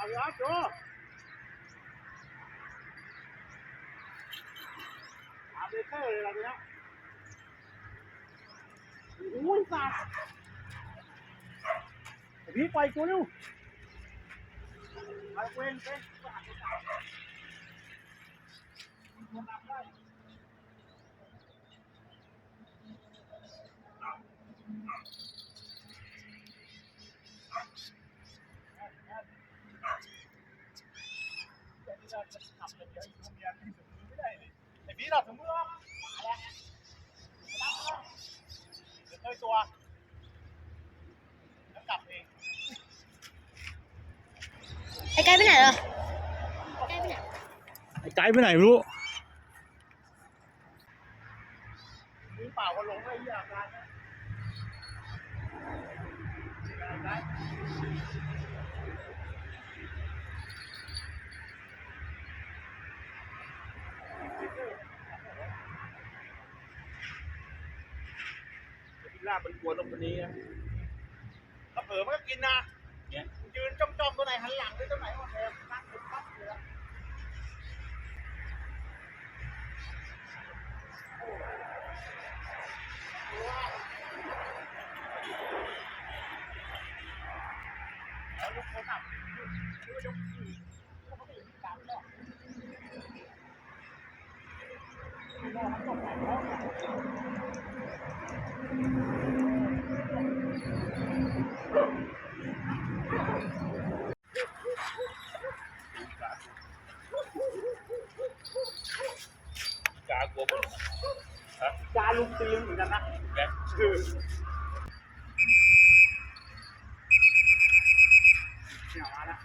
เอาเลยครับโจอาเบเกอร์เลยอะไรเนี้ยโอ้ยสัตว์ พี่ปล่อยกูเร็วไปเว้นเว้นไอ้พี่เราถึงมือแล้วมาแล้วเดี๋ยวเต้ยตัวแล้วกลับเองไอ้ไกลไปไหนเหรอไกลไปไหนไอ้ไกด์ไปไหนไม่รู้มือเปล่าก็ลงได้ยี่อาการนะได้ ลาบมันกลัวตรงนี้นะถ้าเผลอมันก็กินนะเนี่ยยืนจ้องๆตัวไหนหันหลังด้วยตัวไหนว่าแทนนั่งปุ๊บปั๊บเลยอะแล้วยกโทรศัพท์หรือว่ายกมือแล้วเขาก็อยู่ที่กลางแรกรอมันตกแต่งแล้ว กากลัวหมดจาลุงตีนเหมือนกันนะแกคือเนี่ยมาแล้ว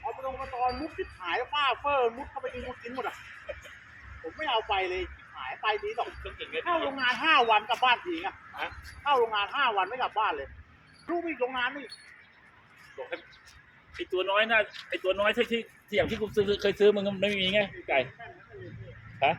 เอาไปลงมาตอนมุดที่หายฟ้าเฟอร์มุดเข้าไปกินมุดกินหมดอะ ผมไม่เอาไปเลยหายไปทีสองต้องเก่งเลยเข้าโรงงานห้าวันกลับบ้านทีอะฮะเข้าโรงงานห้าวันไม่กลับบ้านเลยลูกอีกโรงงานนี่บ ไอตัวน้อยน่าไอตัวน้อยที่ที่ที่อย่างที่กูซื้อเคยซื้อมึงไม่มีไงไก่ฮะ